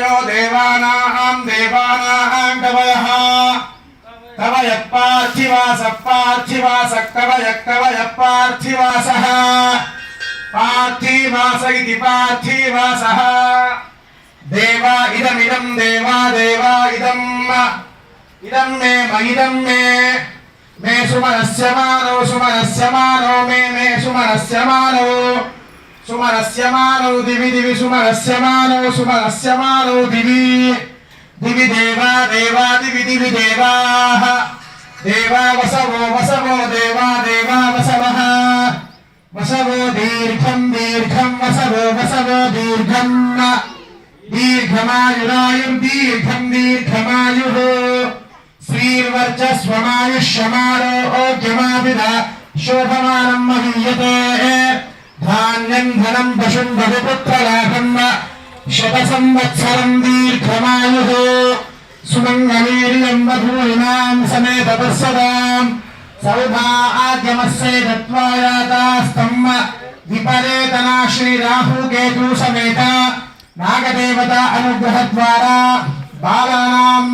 కవయో దేవానాం దేవానాం కవయః కవయ పార్థివాస పార్థివాస కవయ కవయ పార్థివాసః పార్థివాస ఇది పార్థివాసః దేవా ఇదమిదం దేవా దేవా ఇదం ఇదం మే మహిదం మే మే సుమనస్య మానో సుమనస్య మానో మే మే సుమనస్య మానో సుమనస్య మానో దివి దివి సుమనస్య మానో దివి దివి దేవా దేవా దివి దివి దేవాః దేవా వసవో వసవో దేవా దేవా వసవః వసవో దీర్ఘం దీర్ఘం వసవో వసవో దీర్ఘం దీర్ఘమాయురాయుర్దీర్ఘం దీర్ఘమాయుః శ్రీర్వర్చస్వమాయుష్యమారోగ్యమావిద శోభమానం మహీయతే ధాన్యం ధనం పశుం బహుపుత్రలాభం శత సంవత్సరం దీర్ఘమాయుః సుమంగళీర్యం సమే తపస్సదాం సౌభా ఆద్యమస్సే దత్వాయాతాస్తమ్మ విపరేతనా శ్రీరాహుకేతు సమేత నాగదేవత అనుగ్రహ ద్వారా బాలానాం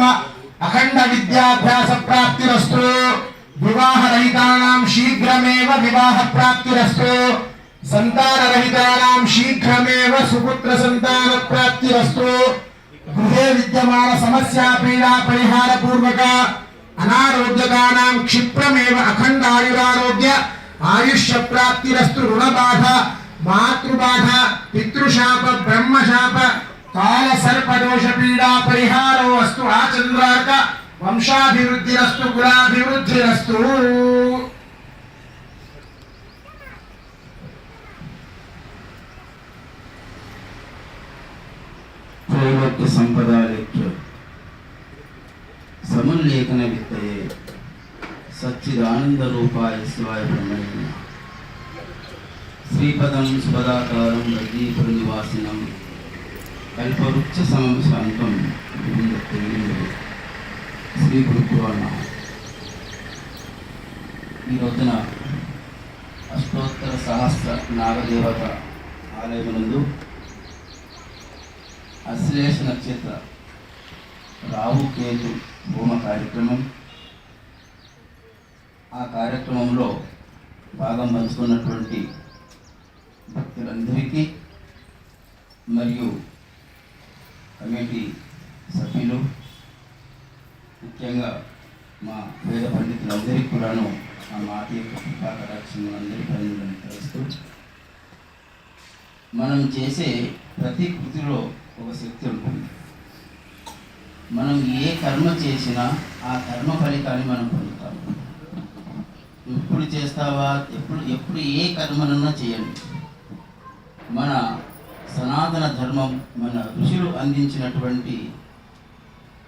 అఖండ విద్యాభ్యాస ప్రాప్తిరస్తు వివాహరహితానాం శీఘ్రమేవ వివాహ ప్రాప్తిరస్తు సంతానరహితానాం శీఘ్రమేవ సుపుత్ర సంతాన ప్రాప్తి వస్తు గృహే విద్యమాన సమస్యా పీడా పరిహార పూర్వక అనారోగ్యతానాం క్షిప్రమేవ అఖండాయురారోగ్య. ఆయుష్య ప్రాప్తిరస్తు రుణబాధ మాతృబాధ పితృశాప బ్రహ్మశాప. కాల సర్పదోష పీడా పరిహారో అస్తు ఆచంద్రార్క వంశాభివృద్ధిరస్తు కులాభివృద్ధిరస్తు ತ್ರೈವರ್ತ ಸಂಪದಾಲೇಖ್ಯ ಸಮುಲ್ಲೇಖನ ವಿತ್ತಯೇ ಸಚ್ಚಿದಾನಂದ ರೂಪಾಯ ಶಿವಾಯ ಬ್ರಹ್ಮಣ್ಯ శ్రీపదం సుపదాకారం రజీపుర నివాసినం కల్పవృక్ష సమం శాంతం గోవింద గోవింద శ్రీ గురుపురాణ ఈ రోజున అష్టోత్తర సహస్ర నాగదేవత ఆలయమునందు అశ్లేష నక్షత్ర రావు కేతు భూమ కార్యక్రమం. ఆ కార్యక్రమంలో భాగం పంచుకున్నటువంటి భక్తులందరికీ మరియు కమిటీ సభ్యులు ముఖ్యంగా మా వేద పండితులందరికీ కూడాను ఆ మాట యొక్క కృపాకటాక్షములందరికీ పనులను తెలుస్తూ మనం చేసే ప్రతి కృతిలో ఒక శక్తి ఉంటుంది. మనం ఏ కర్మ చేసినా ఆ కర్మ ఫలితాన్ని మనం పొందుతాం. ఎప్పుడు చేస్తావా? ఎప్పుడు ఎప్పుడు ఏ కర్మనన్నా చేయండి. మన సనాతన ధర్మం మన ఋషులు అందించినటువంటి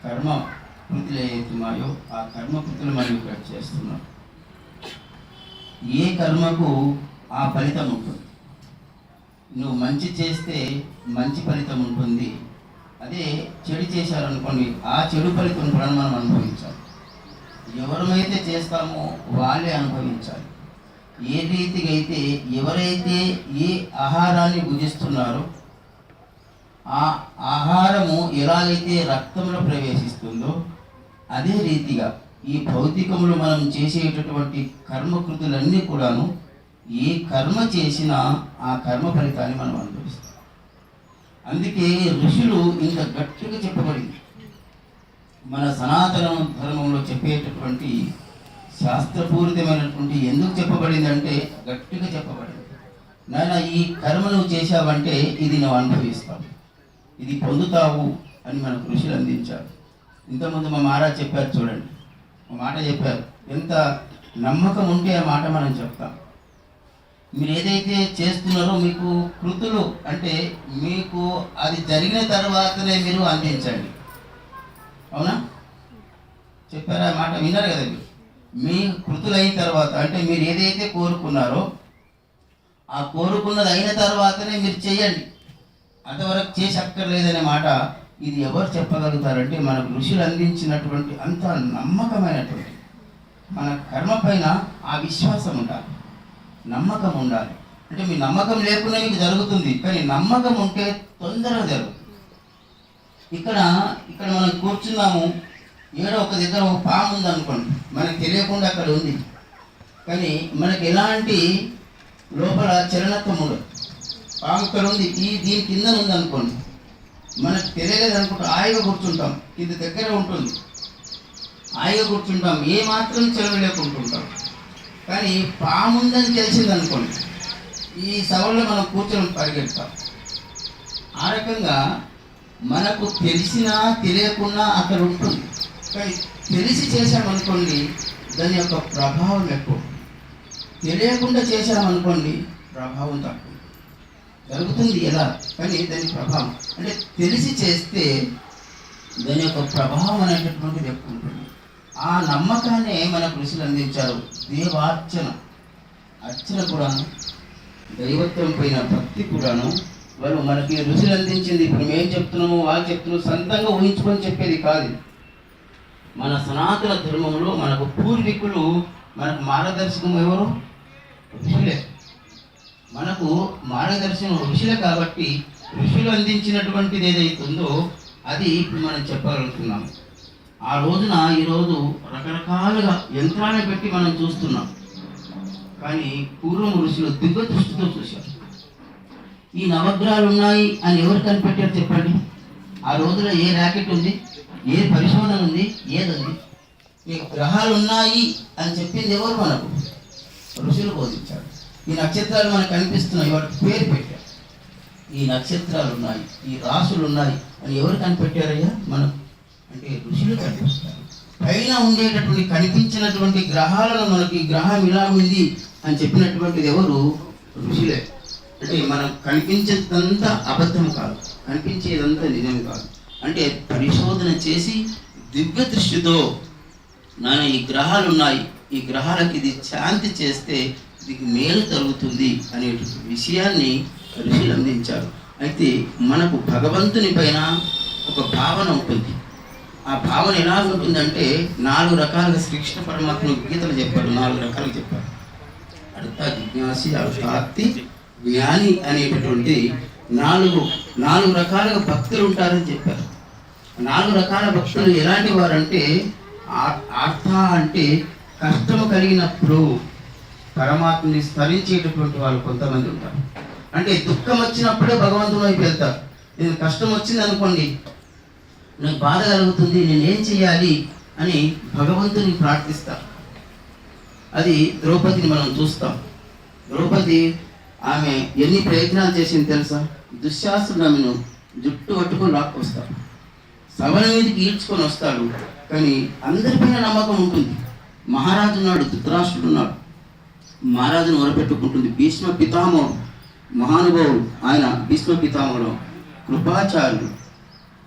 కర్మ కృతులు ఏవైతున్నాయో ఆ కర్మ కృతులు మనం ఇక్కడ చేస్తున్నాం. ఏ కర్మకు ఆ ఫలితం ఉంటుంది? నువ్వు మంచి చేస్తే మంచి ఫలితం ఉంటుంది. అదే చెడు చేశారనుకోండి ఆ చెడు ఫలితం కూడా మనం అనుభవించాలి. ఎవరమైతే చేస్తామో వాళ్ళే అనుభవించాలి. ఏ రీతిగా అయితే ఎవరైతే ఏ ఆహారాన్ని భుజిస్తున్నారో ఆ ఆహారము ఎలాగైతే రక్తంలో ప్రవేశిస్తుందో అదే రీతిగా ఈ భౌతికంలో మనం చేసేటటువంటి కర్మకృతులన్నీ కూడాను ఏ కర్మ చేసినా ఆ కర్మ ఫలితాన్ని మనం అనుభవిస్తాం. అందుకే ఋషులు ఇంత గట్టిగా చెప్పబడింది. మన సనాతన ధర్మంలో చెప్పేటటువంటి శాస్త్రపూరితమైనటువంటి ఎందుకు చెప్పబడింది అంటే గట్టిగా చెప్పబడింది. నాయన ఈ కర్మ నువ్వు చేశావంటే ఇది నువ్వు అనుభవిస్తావు. ఇది పొందుతావు అని మనకు ఋషులు అందించారు. ఇంతకుముందు మా మహారాజ్ చెప్పారు చూడండి. మా మాట చెప్పారు. ఎంత నమ్మకం ఉంటే ఆ మాట మనం చెప్తాం. మీరు ఏదైతే చేస్తున్నారో మీకు కృతులు అంటే మీకు అది జరిగిన తర్వాతనే మీరు అందించండి. అవునా? చెప్పారా? మాట విన్నారు కదా మీరు? మీ కృతులు అయిన తర్వాత అంటే మీరు ఏదైతే కోరుకున్నారో ఆ కోరుకున్నది అయిన తర్వాతనే మీరు చేయండి. అంతవరకు చేసి అక్కర్లేదనే మాట ఇది ఎవరు చెప్పగలుగుతారంటే మనకు ఋషులు అందించినటువంటి అంత నమ్మకమైనటువంటి మన కర్మ పైన ఆ విశ్వాసం ఉండాలి. నమ్మకం ఉండాలి. అంటే మీ నమ్మకం లేకుండా మీకు జరుగుతుంది కానీ నమ్మకం ఉంటే తొందరగా జరుగుతుంది. ఇక్కడ ఇక్కడ మనం కూర్చున్నాము ఏడో ఒక దగ్గర ఒక పాము ఉంది అనుకోండి మనకు తెలియకుండా అక్కడ ఉంది. కానీ మనకి ఎలాంటి లోపల చలనత్వం ఉండదు. పాము ఇక్కడ ఉంది ఈ దీని కింద ఉంది అనుకోండి మనకు తెలియలేదు అనుకుంటే హాయిగా కూర్చుంటాం ఇది దగ్గర ఉంటుంది. హాయిగా కూర్చుంటాం ఏ మాత్రం చెలవ లేకుంటుంటాం కానీ పాము ఉందని తెలిసింది అనుకోండి ఈ సభలో మనం కూర్చొని పరిగెడతాం. ఆ రకంగా మనకు తెలిసినా తెలియకున్నా అక్కడ ఉంటుంది. కానీ తెలిసి చేశామనుకోండి దాని యొక్క ప్రభావం ఎక్కువ తెలియకుండా చేశామనుకోండి ప్రభావం తక్కువ జరుగుతుంది ఎలా? కానీ దాని ప్రభావం. అంటే తెలిసి చేస్తే దాని యొక్క ప్రభావం అనేటటువంటిది ఎక్కువ ఉంటుంది. ఆ నమ్మకాన్ని మనకు ఋషులు అందించారు. దేవార్చన. అర్చన కూడాను దైవత్వం పైన భక్తి కూడాను వాళ్ళు మనకి ఋషులు అందించింది. ఇప్పుడు మేము చెప్తున్నాము వాళ్ళు చెప్తున్నాము సొంతంగా ఊహించుకొని చెప్పేది కాదు. మన సనాతన ధర్మంలో మనకు పూర్వీకులు మనకు మార్గదర్శకం ఎవరు? ఋషులే. మనకు మార్గదర్శనం ఋషులే కాబట్టి ఋషులు అందించినటువంటిది ఏదైతే ఉందో అది ఇప్పుడు మనం చెప్పగలుగుతున్నాము ఆ రోజున ఈరోజు రకరకాలుగా యంత్రాన్ని పెట్టి మనం చూస్తున్నాం. కానీ పూర్వం ఋషులు దివ్య దృష్టితో చూశారు. ఈ నవగ్రహాలు ఉన్నాయి అని ఎవరు కనిపెట్టారు చెప్పండి? ఆ రోజున ఏ ర్యాకెట్ ఉంది? ఏ పరిశోధన ఉంది? ఏదండి ఈ గ్రహాలు ఉన్నాయి అని చెప్పింది ఎవరు మనకు? ఋషులు బోధించారు. ఈ నక్షత్రాలు మనకు కనిపిస్తున్నాయి. వాటికి పేరు పెట్టారు. ఈ నక్షత్రాలు ఉన్నాయి. ఈ రాసులు ఉన్నాయి అని ఎవరు కనిపెట్టారయ్యా? మనం అంటే ఋషులు కనిపిస్తారు పైన ఉండేటటువంటి కనిపించినటువంటి గ్రహాలలో మనకి గ్రహం ఇలా ఉంది అని చెప్పినటువంటిది ఎవరు? ఋషులే. అంటే మనం కనిపించేదంతా అబద్ధం కాదు. కనిపించేదంతా నిజం కాదు. అంటే పరిశోధన చేసి దివ్య దృష్టితో నాయన ఈ గ్రహాలు ఉన్నాయి ఈ గ్రహాలకి ఇది శాంతి చేస్తే దీనికి మేలు జరుగుతుంది అనే విషయాన్ని ఋషులు అందించారు. అయితే మనకు భగవంతుని పైన ఒక భావన ఉంటుంది. ఆ భావన ఎలా ఉంటుందంటే నాలుగు రకాలుగా శ్రీకృష్ణ పరమాత్మ గీతలు చెప్పాడు నాలుగు రకాలు చెప్పారు అడుత జిజ్ఞాసి అర్థార్థి జ్ఞాని అనేటటువంటి నాలుగు నాలుగు రకాలుగా భక్తులు ఉంటారని చెప్పారు. నాలుగు రకాల భక్తులు ఎలాంటి వారంటే ఆ- ఆర్థ అంటే కష్టము కలిగినప్పుడు పరమాత్మని స్మరించేటటువంటి వాళ్ళు కొంతమంది ఉంటారు. అంటే దుఃఖం వచ్చినప్పుడే భగవంతుని వైపు వెళ్తారు. నేను కష్టం వచ్చింది అనుకోండి నాకు బాధ కలుగుతుంది నేను ఏం చేయాలి అని భగవంతుని ప్రార్థిస్తా. అది ద్రౌపదిని మనం చూస్తాం. ద్రౌపది ఆమె ఎన్ని ప్రయత్నాలు చేసింది తెలుసా? దుశ్శాస్త్రుడు ఆమెను జుట్టు పట్టుకొని లాక్కొస్తాడు సభల మీదకి ఈడ్చుకొని వస్తాడు కానీ అందరిపైన నమ్మకం ఉంటుంది. మహారాజు ఉన్నాడు ధృతరాష్ట్రుడు ఉన్నాడు. మహారాజును వరపెట్టుకుంటుంది భీష్మ పితామహుడు మహానుభావుడు ఆయన భీష్మ పితామహుడు కృపాచార్యుడు.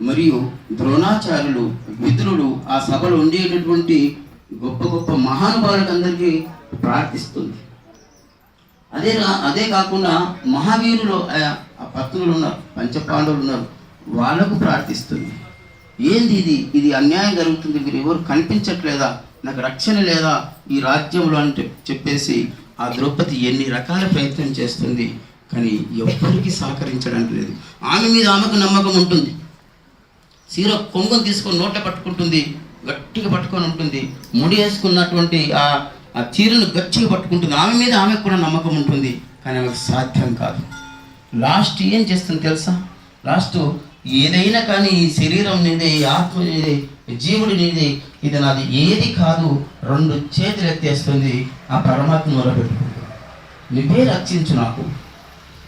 మరియు ద్రోణాచార్యులు విదురుడు ఆ సభలో ఉండేటటువంటి గొప్ప గొప్ప మహానుభావులకందరికీ ప్రార్థిస్తుంది. అదే అదే కాకుండా మహావీరులు ఆ- ఆ ఉన్నారు పంచపాండవులు ఉన్నారు వాళ్ళకు ప్రార్థిస్తుంది. ఏంది ఇది? ఇది అన్యాయం జరుగుతుంది. మీరు ఎవరు కనిపించట్లేదా? నాకు రక్షణ లేదా ఈ రాజ్యంలో అని చెప్పేసి ఆ ద్రౌపది ఎన్ని రకాల ప్రయత్నం చేస్తుంది కానీ ఎవ్వరికీ సహకరించడానికి లేదు. ఆమె మీద ఆమెకు నమ్మకం ఉంటుంది. చీర కొంగును తీసుకొని నోట పట్టుకుంటుంది గట్టిగా పట్టుకొని ఉంటుంది. ముడి వేసుకున్నటువంటి ఆ ఆ చీరను గట్టిగా పట్టుకుంటుంది. ఆమె మీద ఆమెకు కూడా నమ్మకం ఉంటుంది కానీ ఆమెకు సాధ్యం కాదు. లాస్ట్ ఏం చేస్తుంది తెలుసా? లాస్ట్ ఏదైనా కానీ ఈ శరీరం నీదే ఈ ఆత్మ నీదే జీవుడి నీదే ఇది నాది ఏది కాదు రెండు చేతులు ఎత్తేస్తుంది ఆ పరమాత్మ మొరపెట్టుకుంటుంది. నువ్వే రక్షించు నాకు.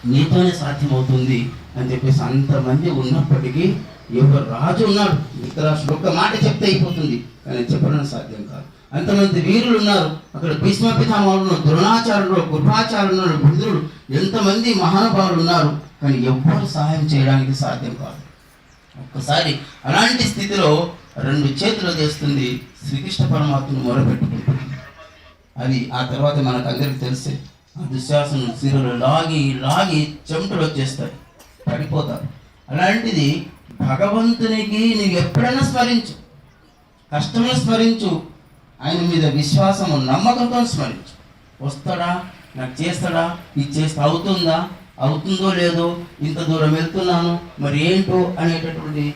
నీతోనే సాధ్యమవుతుంది అని చెప్పేసి అంతమంది ఉన్నప్పటికీ ఎవరు రాజు ఉన్నాడు. ధృతరాష్ట్రుడు ఒక్క మాట చెప్తే అయిపోతుంది. కానీ చెప్పడం సాధ్యం కాదు. అంతమంది వీరులు ఉన్నారు. అక్కడ భీష్మ పితామహుడు ద్రోణాచార్యుడు కృపాచార్యుడు బుద్ధుడు ఎంతమంది మహానుభావులు ఉన్నారు. కానీ ఎవ్వరు సహాయం చేయడానికి సాధ్యం కాదు. ఒక్కసారి అలాంటి స్థితిలో రెండు చేతులు చేస్తుంది శ్రీకృష్ణ పరమాత్మను మొరపెట్టుకుంటుంది. అది ఆ తర్వాత మనకు అందరికీ తెలిసే ఆ సిరులు లాగి లాగి చెమటలు వచ్చేస్తాయి. పడిపోతారు. అలాంటిది భగవంతునికి నీవు ఎప్పుడైనా స్మరించు. కష్టంలో స్మరించు. ఆయన మీద విశ్వాసము నమ్మకంతో స్మరించు. వస్తాడా? నాకు చేస్తాడా? ఇది చేస్తే అవుతుందా? అవుతుందో లేదో? ఇంత దూరం వెళ్తున్నాను. మరి ఏంటో అనేటటువంటి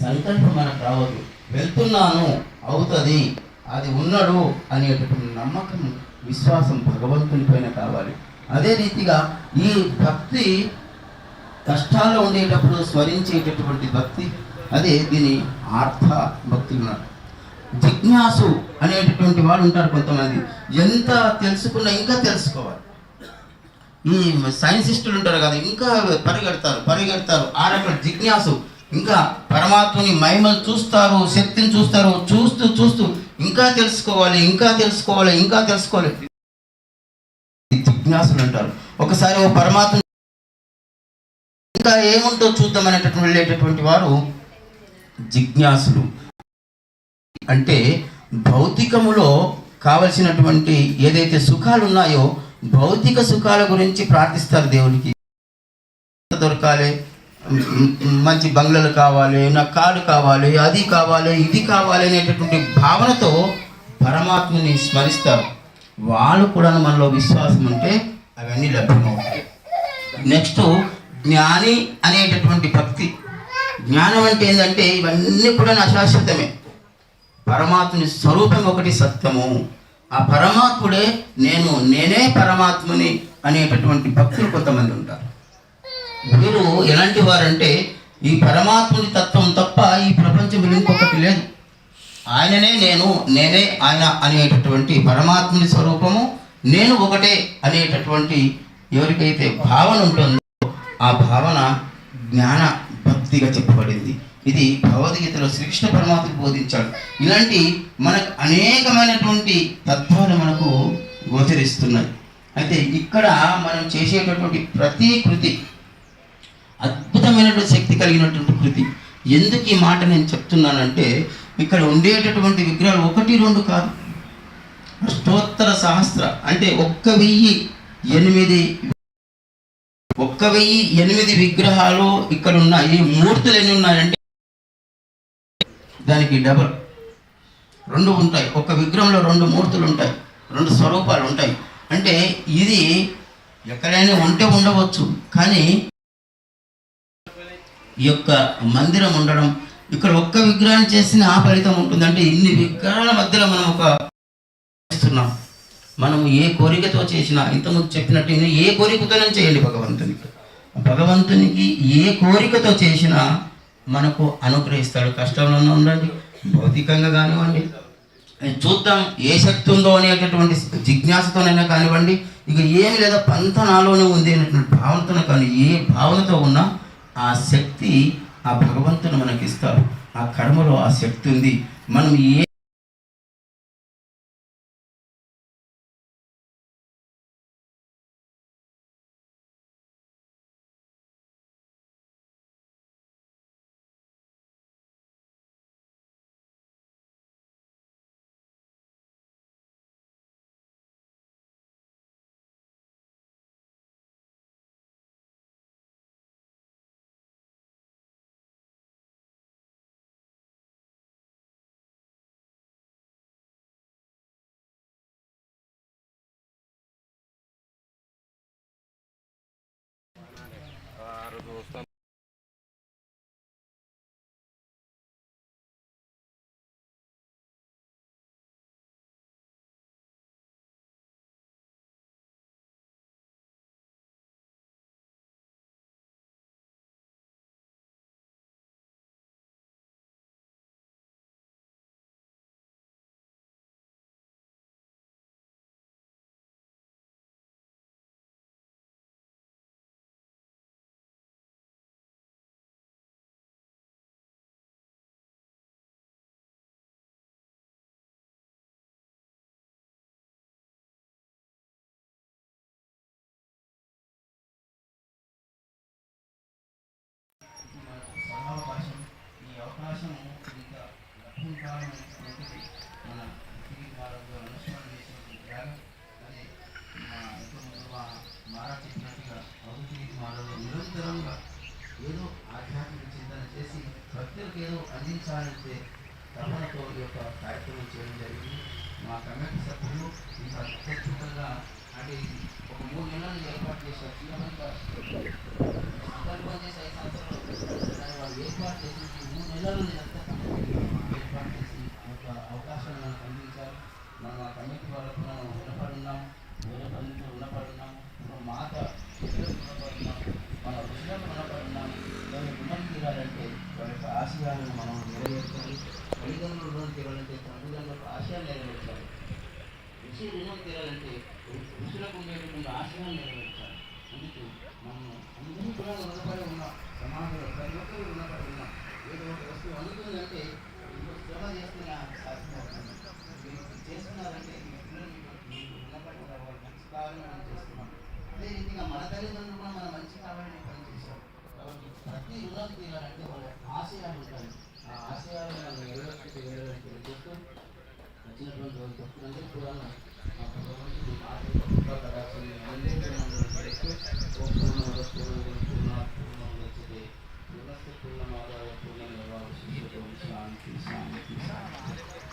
సంకల్పం మనకు రావద్దు. వెళ్తున్నాను అవుతుంది. అది ఉన్నాడు అనేటటువంటి నమ్మకం విశ్వాసం భగవంతుని పైన కావాలి. అదే రీతిగా ఈ భక్తి కష్టాల్లో ఉండేటప్పుడు స్మరించేటటువంటి భక్తి అదే దీని ఆర్థ భక్తి ఉన్నారు. జిజ్ఞాసు అనేటటువంటి వాడు ఉంటారు కొంతమంది. ఎంత తెలుసుకున్నా ఇంకా తెలుసుకోవాలి. ఈ సైన్సిస్టులు ఉంటారు కదా ఇంకా పరిగెడతారు పరిగెడతారు. ఆ రకం జిజ్ఞాసు. ఇంకా పరమాత్మని మహిమలు చూస్తారు శక్తిని చూస్తారు చూస్తూ చూస్తూ ఇంకా తెలుసుకోవాలి ఇంకా తెలుసుకోవాలి ఇంకా తెలుసుకోవాలి. జిజ్ఞాసులు అంటారు. ఒకసారి ఓ పరమాత్మ ఇంకా ఏముంటో చూద్దాం అనేటటువంటి వెళ్ళేటటువంటి వారు జిజ్ఞాసులు. అంటే భౌతికములో కావలసినటువంటి ఏదైతే సుఖాలు ఉన్నాయో భౌతిక సుఖాల గురించి ప్రార్థిస్తారు దేవునికి. దొరకాలి? మంచి బంగ్లాలు కావాలి నా కారు కావాలి అది కావాలి ఇది కావాలి అనేటటువంటి భావనతో పరమాత్మని స్మరిస్తారు. వాళ్ళు కూడా మనలో విశ్వాసం ఉంటే అవన్నీ లభ్యమవుతాయి. నెక్స్ట్ జ్ఞాని అనేటటువంటి భక్తి. జ్ఞానం అంటే ఏంటంటే ఇవన్నీ కూడా అశాశ్వతమే పరమాత్ముని స్వరూపం ఒకటి సత్యము. ఆ పరమాత్ముడే నేను నేనే పరమాత్ముని అనేటటువంటి భక్తులు కొంతమంది ఉంటారు. వీరు ఎలాంటి వారంటే ఈ పరమాత్ముని తత్వం తప్ప ఈ ప్రపంచం ఇంకొకటి లేదు. ఆయననే నేను నేనే ఆయన అనేటటువంటి పరమాత్ముని స్వరూపము నేను ఒకటే అనేటటువంటి ఎవరికైతే భావన ఉంటుందో ఆ భావన జ్ఞాన భక్తిగా చెప్పబడింది. ఇది భగవద్గీతలో శ్రీకృష్ణ పరమాత్మ బోధించాడు. ఇలాంటి మనకు అనేకమైనటువంటి తత్వాలు మనకు గోచరిస్తున్నాయి. అయితే ఇక్కడ మనం చేసేటటువంటి ప్రతి కృతి అద్భుతమైనటువంటి శక్తి కలిగినటువంటి కృతి. ఎందుకు ఈ మాట నేను చెప్తున్నానంటే ఇక్కడ ఉండేటటువంటి విగ్రహాలు ఒకటి రెండు కాదు. అష్టోత్తర సహస్ర అంటే ఒక్క వెయ్యి ఎనిమిది ఒక్క వెయ్యి ఎనిమిది విగ్రహాలు ఇక్కడ ఉన్నాయి మూర్తులు ఎన్ని ఉన్నాయంటే దానికి డబల్. రెండు ఉంటాయి. ఒక విగ్రహంలో రెండు మూర్తులు ఉంటాయి. రెండు స్వరూపాలు ఉంటాయి. అంటే ఇది ఎక్కడైనా ఉంటే ఉండవచ్చు. కానీ ఈ యొక్క మందిరం ఉండడం ఇక్కడ ఒక్క విగ్రహాన్ని చేసిన ఆ ఫలితం ఉంటుంది అంటే ఇన్ని విగ్రహాల మధ్యలో మనం ఒక చేస్తున్నాం. మనం ఏ కోరికతో చేసినా ఇంతకుముందు చెప్పినట్టు ఏ కోరికతోనే చేయండి భగవంతునికి భగవంతునికి ఏ కోరికతో చేసినా మనకు అనుగ్రహిస్తాడు. కష్టంలో ఉండండి భౌతికంగా కానివ్వండి. చూద్దాం ఏ శక్తి ఉందో అనేటటువంటి జిజ్ఞాసతోనైనా కానివ్వండి ఇక ఏమి లేదా పంత నాలోనే ఉంది అనేటువంటి భావనతో కానీ ఏ భావనతో ఉన్నా ఆ శక్తి ఆ భగవంతుని మనకి ఇస్తారు ఆ కర్మలో ఆ శక్తి ఉంది. మనం ఏ అవకాశం ఇంకా మన అనుష్ఠానం చేసినటువంటి త్యాగం మా ఇంతకుముందు మా మారా చెప్పినట్టుగా నిరంతరంగా ఏదో ఆధ్యాత్మిక చింతన చేసి భక్తులకు ఏదో అందించాలంటే తపనతో ఈ యొక్క కార్యక్రమం చేయడం జరిగింది మా కమిటీ సభ్యులు ఇంకా అత్యద్భుతంగా అంటే ఒక మూడు నెలలు ఏర్పాటు చేశారు. చేసి ఐదు సంవత్సరాలు దాన్ని వాళ్ళు ఏర్పాటు చేసి మూడు నెలలు ఏర్పాటు చేసి ఒక అవకాశాన్ని మనకు అందించారు మనం ఆ కమిటీ వాళ్ళకు మనం రుణపడున్నాం వేరే రుణపడున్నాం మన మాత రుణపడున్నాం మన ఋషులకు రుణపడున్నాం దాని రుణం తీరాలంటే వాళ్ళ యొక్క ఆశయాలను మనం నెరవేర్చాలి. తల్లిదండ్రులు రుణం తీరాలంటే తల్లిదండ్రుల ఆశయాలు నెరవేర్చాలి. ఋషి రుణం తీరాలంటే ఋషులకు ఉండేటువంటి ఆశయం నెరవేర్చాలి. అందుకు మనం అందరూ కూడా రుణపడి ఉన్నాం సమాజంలో ప్రతి ఒక్కరు రుణపడి ఉన్నాం. ఏదో ఒక వస్తువు అందుతుందంటే ఇంకో శ్రమ చేస్తున్న సాధ్యమవుతుంది మీరు చేస్తున్నారంటే మీ పిల్లలు మీకు మీకు రుణపడి ఉన్నారు మంచి కావాలని మనం చేస్తున్నాం అదే రీతిగా మన తల్లిదండ్రులు కూడా మనం మంచి కావాలని పని చేశాం కాబట్టి ప్రతి రుణం తీరాలంటే వాళ్ళ ఆశయాలు ఉంటాయి ఆ ఆశయాలు మనం నెరవేర్చుకు వెళ్ళడానికి వచ్చినటువంటి వచ్చినటువంటి భక్తులందరూ కూడా शांति शांति शांति